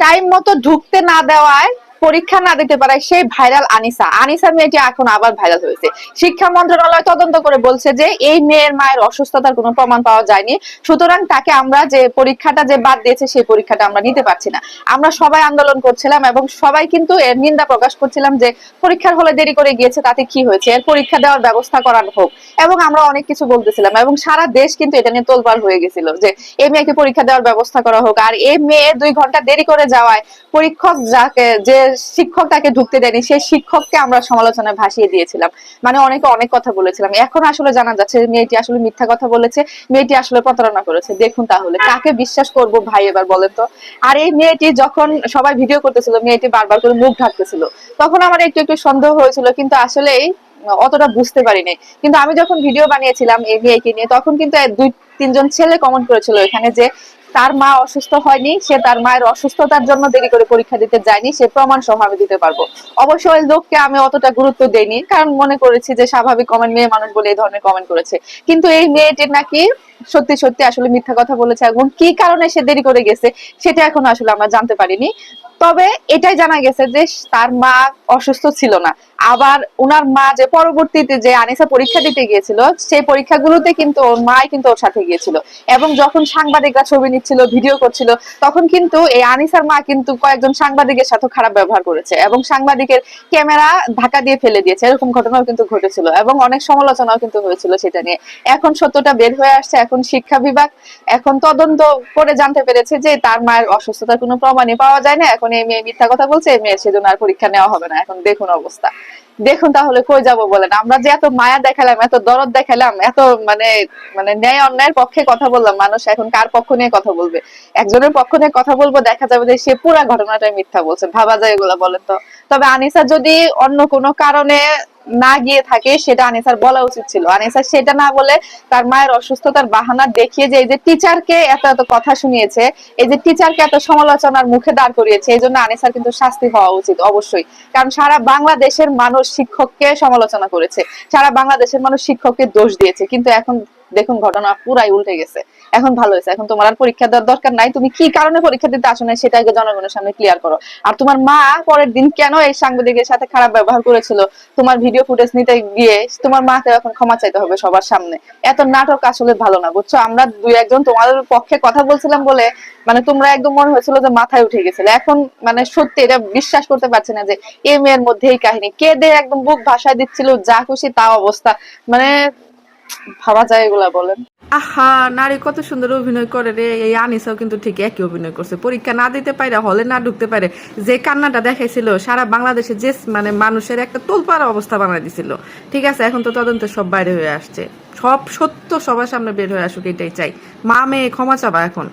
Time মতো ঢুকতে না দেওয়ায় পরীক্ষা না দিতে পারায় সেই ভাইরাল আনিসা। আনিসা মেয়েটি এখন আবার ভাইরাল হয়েছে। শিক্ষা মন্ত্রণালয় তদন্ত করে বলছে যে, এই মেয়ের মায়ের অসুস্থতার কোনো প্রমাণ পাওয়া যায়নি। সুতরাং তাকে আমরা যে পরীক্ষাটা যে বাদ দিয়েছে, সেই পরীক্ষাটা আমরা নিতে পারছি না। আমরা সবাই আন্দোলন করছিলাম এবং সবাই কিন্তু এর নিন্দা প্রকাশ করছিলাম যে, পরীক্ষার হলে দেরি করে গিয়েছে, তাতে কি হয়েছে? এর পরীক্ষা দেওয়ার ব্যবস্থা করানো হোক। এবং আমরা অনেক কিছু বলতেছিলাম এবং সারা দেশ কিন্তু এটা নিয়ে তোলপাড় হয়ে গেছিল যে, এই মেয়েকে পরীক্ষা দেওয়ার ব্যবস্থা করা হোক। আর এই মেয়ে দুই ঘণ্টা দেরি করে যাওয়ায় পরীক্ষক যাকে যে শিক্ষক তাকে ঢুকতে দেয়নি, সেই শিক্ষককে আমরা সমালোচনায় ভাসিয়ে দিয়েছিলাম। মানে অনেকে অনেক কথা বলেছিলাম। এখন আসলে জানা যাচ্ছে মেয়েটি আসলে মিথ্যা কথা বলেছে, মেয়েটি আসলে প্রতারণা করেছে। দেখুন তাহলে, কাকে বিশ্বাস করব ভাই এবার বলেন তো? আর এই মেয়েটি যখন সবাই ভিডিও করতেছিল, মেয়েটি বারবার করে মুখ ঢাকতেছিল, তখন আমার একটু একটু সন্দেহ হয়েছিল, কিন্তু আসলেই অতটা বুঝতে পারিনি। কিন্তু আমি যখন ভিডিও বানিয়েছিলাম এই মেয়েকে নিয়ে, তখন কিন্তু দুই তিনজন ছেলে কমেন্ট করেছিল এখানে যে তার মা অসুস্থ হয়নি, সে তার মায়ের অসুস্থতার জন্য দেরি করে পরীক্ষা দিতে যায়নি, সে প্রমাণ সহ আমি দিতে পারব। অবশ্য ওই লোককে আমি অতটা গুরুত্ব দেইনি, কারণ মনে করেছি যে স্বাভাবিক কমেন্ট মেয়ে মানুষ বলে এই ধরনের কমেন্ট করেছে। কিন্তু এই মেয়েটির নাকি সত্যি সত্যি আসলে মিথ্যা কথা বলেছে এবং কি কারণে সে দেরি করে গেছে সেটা এখন আসলে আমরা জানতে পারিনি। তবে এটাই জানা গেছে যে তার মা অসুস্থ ছিল না। আবার উনার মা যে পরবর্তীতে যে আনিসা পরীক্ষা দিতে গিয়েছিল, সেই পরীক্ষাগুলোতে কিন্তু ওর মাই কিন্তু ওর সাথে গিয়েছিল এবং যখন সাংবাদিকরা ছবি নিচ্ছিল ভিডিও করছিল, তখন কিন্তু এই আনিসার মা কিন্তু কয়েকজন সাংবাদিকের সাথে খারাপ ব্যবহার করেছে এবং সাংবাদিকের ক্যামেরা ধাক্কা দিয়ে ফেলে দিয়েছে। এরকম ঘটনাও কিন্তু ঘটেছিল এবং অনেক সমালোচনাও কিন্তু হয়েছিল সেটা নিয়ে। এখন সত্যটা বের হয়ে আসছে, এখন শিক্ষা বিভাগ, এখন তদন্ত করে জানতে পেরেছে যে তার মায়ের অসুস্থতার কোনো প্রমাণই পাওয়া যায় না। এখন এই মেয়ে মিথ্যা কথা বলছে, এই মেয়ের সেজন্য আর পরীক্ষা নেওয়া হবে না। এখন দেখুন অবস্থা। দেখুন তাহলে কই যাব বলেন? আমরা যে এত মায়া দেখালাম, এত দরদ দেখালাম, এত মানে মানে ন্যায় অন্যায়ের পক্ষে কথা বললাম, মানুষ এখন কার পক্ষ নিয়ে কথা বলবে? একজনের পক্ষ নিয়ে কথা বলব, দেখা যাবে যে সে পুরা ঘটনাটাই মিথ্যা বলছে। ভাবা যায় এগুলা বলেন তো। তবে আনিসা যদি অন্য কোনো কারণে না গিয়ে থাকে, সেটা আনিসার বলা উচিত ছিল। আনিসা সেটা না বলে তার মায়ের অসুস্থতার বাহানা দেখিয়ে যে এই যে টিচারকে এত এত কথা শুনিয়েছে, এই যে টিচারকে এত সমালোচনার মুখে দাঁড় করিয়েছে, এই জন্য আনিসার কিন্তু শাস্তি হওয়া উচিত অবশ্যই। কারণ সারা বাংলাদেশের মানুষ শিক্ষককে সমালোচনা করেছে। সারা বাংলাদেশের মানুষ শিক্ষককে দোষ দিয়েছে। কিন্তু এখন দেখুন, ঘটনা পুরাই উল্টে গেছে। এখন ভালো হয়েছে। এখন তোমার আর পরীক্ষা দেওয়ার দরকার নাই। তুমি কি কারণে পরীক্ষা দিতে আসো না সেটা জনগণের সামনে ক্লিয়ার করো। আর তোমার মা পরের দিন কেন এই সাংবাদিকের সাথে খারাপ ব্যবহার করেছিল? তোমার ভিডিও ফুটেজ নিতে গিয়ে তোমার মাকে এখন ক্ষমা চাইতে হবে সবার সামনে। এত নাটক আসলে ভালো না, বুঝছ? আমরা দুই একজন তোমাদের পক্ষে কথা বলছিলাম বলে মানে তোমরা একদম মনে হয়েছিল যে মাথায় উঠে গেছিল। এখন মানে সত্যি এটা বিশ্বাস করতে পারছি না যে এই মেয়ের মধ্যে এই কাহিনী। কে দে একদম বুক ভাষায় দিচ্ছিল, যা খুশি তা অবস্থা। মানে ভাবা যায় এগুলা বলেন। আহা, নারী কত সুন্দর অভিনয় করে রে। এই আনিসাও কিন্তু ঠিক একই অভিনয় করছে। পরীক্ষা না দিতে পারে হলে না ঢুকতে পারে। যে কান্নাটা দেখাইছিল, সারা বাংলাদেশে যে মানে মানুষের একটা তোলপাড়া অবস্থা বানাই দিছিল। ঠিক আছে, এখন তো তদন্ত সব বাইরে হয়ে আসছে। সব সত্য সবার সামনে বের হয়ে আসুক, এটাই চাই। মা মেয়ে ক্ষমা চাবা এখন।